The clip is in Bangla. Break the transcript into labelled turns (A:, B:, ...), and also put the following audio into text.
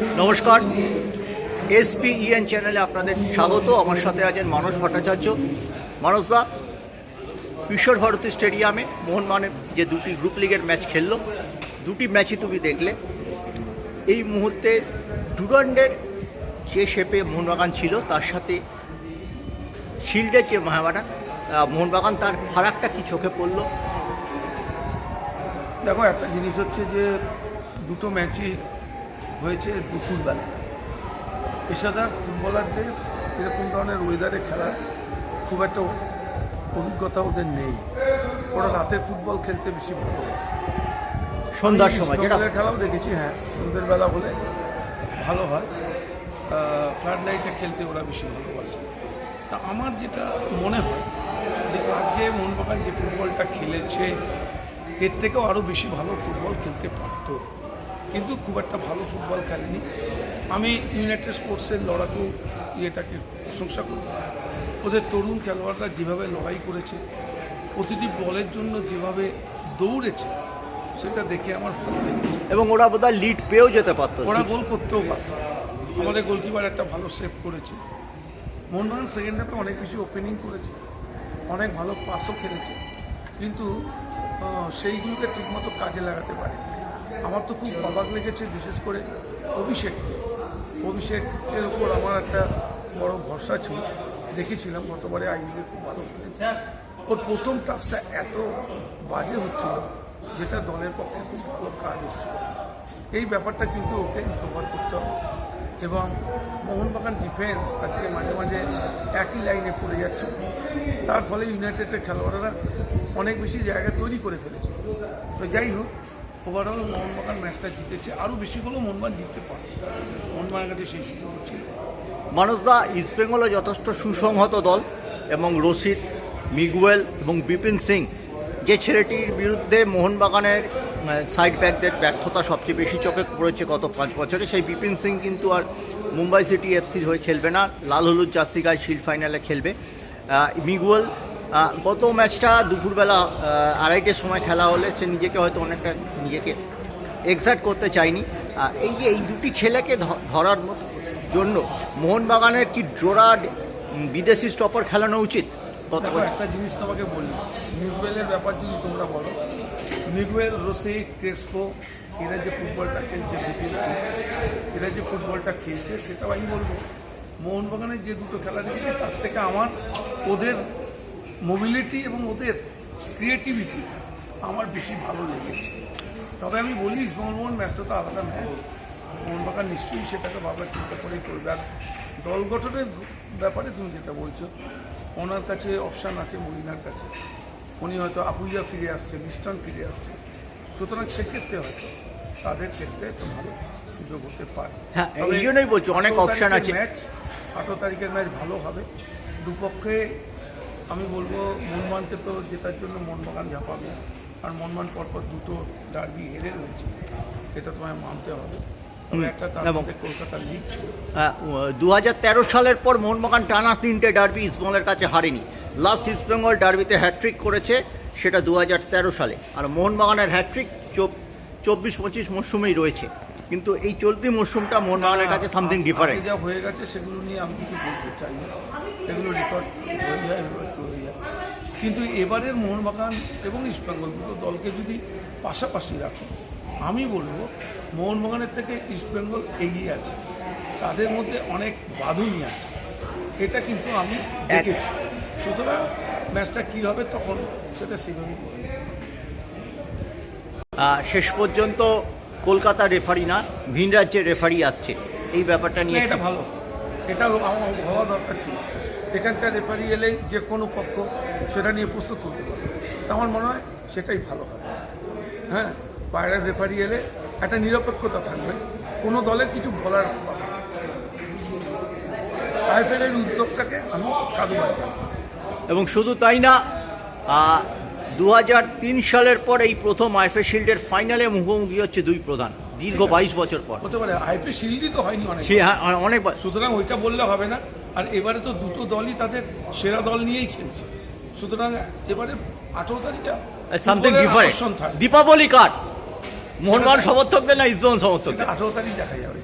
A: নমস্কার। এসপিইএন চ্যানেলে আপনাদের স্বাগত। আমার সাথে আছেন মানস ভট্টাচার্য। মানসদা ঈশ্বর ভারতী স্টেডিয়ামে মোহনবাগানের যে দুটি গ্রুপ লিগের ম্যাচ খেললো দুটি ম্যাচই তুমি দেখলে। এই মুহূর্তে ডুরান্ডের যে শেপে মোহনবাগান ছিল তার সাথে শিল্ডের যে মোহনবাগান আহ, মোহনবাগান তার ফারাকটা কি চোখে পড়ল?
B: দেখো একটা জিনিস হচ্ছে যে দুটো ম্যাচই হয়েছে দুপুরবেলা। পেশাদার ফুটবলারদের এরকম ধরনের ওয়েদারে খেলার খুব একটা অভিজ্ঞতা ওদের নেই। ওরা রাতের ফুটবল খেলতে বেশি ভালোবাসে।
A: সন্ধ্যার সময় যেটা
B: সকালের খেলাও দেখেছি হ্যাঁ সন্ধ্যের বেলা হলে ভালো হয়। ফ্লাড লাইটে খেলতে ওরা বেশি ভালোবাসে। তা আমার যেটা মনে হয় যে আজকে মোহনবাগান যে ফুটবলটা খেলেছে এর থেকেও আরও বেশি ভালো ফুটবল খেলতে পারত। কিন্তু খুব একটা ভালো ফুটবল খেলেনি। আমি ইউনাইটেড স্পোর্টসের লড়াকু ইয়েটাকে প্রশংসা করি। ওদের তরুণ খেলোয়াড়রা যেভাবে লড়াই করেছে প্রতিটি বলের জন্য যেভাবে দৌড়েছে সেটা দেখে আমার ভালো লেগেছে।
A: এবং ওরা বোধহয় লিড পেয়েও যেতে পারতো।
B: ওরা গোল করতেও পারত। আমাদের গোলকিপার একটা ভালো সেভ করেছে। মোহনবাগান সেকেন্ড হাফে অনেক বেশি ওপেনিং করেছে। অনেক ভালো পাসও খেলেছে। কিন্তু সেইগুলোকে ঠিকমতো কাজে লাগাতে পারে আমার তো খুব অবাক লেগেছে বিশেষ করে অভিষেক। অভিষেকের উপর আমার একটা বড় ভরসা ছিল দেখেছিলাম গতবারে আই লিগে খুব ভালো খেলেছে ওর প্রথম টাচটা এত বাজে হচ্ছিল যেটা দলের পক্ষে খুব ভালো কাজ হচ্ছিল। এই ব্যাপারটা কিন্তু ওকে রিকভার করতে হবে। এবং মোহনবাগান ডিফেন্স আজকে মাঝে মাঝে একই লাইনে পড়ে যাচ্ছে। তার ফলে ইউনাইটেডের খেলোয়াড়রা অনেক বেশি জায়গা তৈরি করে ফেলেছে। তো যাই হোক ওভারঅল মোহনবাগান ম্যাচটা জিতেছে। আরও বেশি হলেও মোহনবাগান জিততে পারে। মোহনবাগানের কাছে সেই সুযোগ ছিল।
A: মানুষদা ইস্টবেঙ্গলও যথেষ্ট সুসংহত দল এবং রশিদ মিগুয়েল এবং বিপিন সিং। যে ছেলেটির বিরুদ্ধে মোহনবাগানের সাইড ব্যাকদের ব্যর্থতা সবচেয়ে বেশি চোখে পড়েছে গত পাঁচ বছরে, সেই বিপিন সিং কিন্তু আর মুম্বাই সিটি এফসির হয়ে খেলবে না। লাল হলুদ জার্সি গায়ে শিল্ড ফাইনালে খেলবে। মিগুয়েল গত ম্যাচটা দুপুরবেলা আড়াইটের সময় খেলা হলে সে নিজেকে হয়তো অনেকটা নিজেকে এক্সাক্ট করতে আহ, এই যে এই দুটি ছেলেকে ধরার মতো জন্য মোহনবাগানের কি জোড়া বিদেশি স্টপার খেলানো উচিত?
B: একটা জিনিস তোমাকে বলি মিগুয়েলের ব্যাপার যদি তোমরা বলো মিগুয়েল রসিদ ক্রেসপো এরা যে ফুটবলটা খেলছে এরা যে ফুটবলটা খেলছে সেটাও আমি বলব মোহনবাগানের যে দুটো খেলা দেখেছি তার থেকে আমার ওদের মোবিলিটি এবং ওদের ক্রিয়েটিভিটি আমার বেশি ভালো লেগেছে। তবে আমি বলি মোহনবাগান ম্যাচটা তো আলাদা ম্যাচ মোহনবাগান নিশ্চয়ই সেটাকে ভাবার চিন্তা করেই করবে। আর দল গঠনের ব্যাপারে তুমি যেটা বলছো ওনার কাছে অপশান আছে মলিনার কাছে। উনি হয়তো আপুইয়া ফিরে আসছে মিস্টান ফিরে আসছে। সুতরাং সেক্ষেত্রে হয়তো তাদের ক্ষেত্রে একটা ভালো সুযোগ হতে পারে।
A: হ্যাঁ, এই জন্যই বলছি, অনেক
B: অপশান
A: আছে।
B: ম্যাচ আঠারো তারিখের ম্যাচ ভালো হবে। দুপক্ষে আমি বলব মনমানকে তো জেতার জন্য মনবাগান ঝাঁপাবে। আর মনমান পরপর দুটো ডার্বি হেরে রয়েছে। এটা তোমায় মানতে হবে। তবে একটা তার
A: দু সালের পর মোহনবাগান টানা তিনটে ডার্বি ইস্টবেঙ্গলের কাছে হারেনি। লাস্ট ইস্টবেঙ্গল ডার্বিতে হ্যাট্রিক করেছে সেটা দু হাজার তেরো সালে। আর মোহনবাগানের হ্যাট্রিক চব্বিশ পঁচিশ মরশুমেই রয়েছে। কিন্তু এই চলতি মরশুমটা মোহনবাগানের কাছে সামথিং ডিফারেন্ট
B: যা হয়ে গেছে সেগুলো নিয়ে আমি কিছু বলতে চাই না। এগুলো রেকর্ড হয়ে যায় চলে যায়। কিন্তু এবারের মোহনবাগান এবং ইস্টবেঙ্গল দুটো দলকে যদি পাশাপাশি রাখো আমি বলব মোহনবাগানের থেকে ইস্টবেঙ্গল এগিয়ে আছে। তাদের মধ্যে অনেক বাঁধুনি আছে। এটা কিন্তু আমি দেখেছি। সুতরাং ম্যাচটা কী হবে তখন সেটা সেভাবেই বলব।
A: শেষ পর্যন্ত কলকাতা রেফারি না ভিন রাজ্যের রেফারি আসছে। এই ব্যাপারটা নিয়ে
B: এটা ভালো। এটা আমার হওয়া দরকার ছিল। এখানকার রেফারি এলেই যে কোনো পক্ষ সেটা নিয়ে প্রস্তুত করতে পারে। তা আমার মনে হয় সেটাই ভালো হবে। হ্যাঁ বাইরের রেফারি এলে একটা নিরপেক্ষতা থাকবে। কোনো দলের কিছু বলার আইপিএলের উদ্যোগটাকে আমি সাধুবাদ
A: এবং শুধু তাই না দু হাজার তিন সালের পর এই প্রথম আইফে শিল্ডের ফাইনালে মুখোমুখি হচ্ছে দুই প্রধান দীর্ঘ বাইশ বছর পর।
B: হতে পারে আইপিএল শিল্ডই তো হয়নি অনেক।
A: হ্যাঁ, অনেকবার
B: সুতরাং ওইটা বললে হবে না। আর এবারে তো দুটো দলই তাদের সেরা দল নিয়েই খেলছে। সুতরাং এবারে আঠেরো তারিখে
A: something different Deepavali card. Mohun Bagan সমর্থকদের না ইসলাম সমর্থকদের?
B: আঠারো তারিখ দেখা যাবে।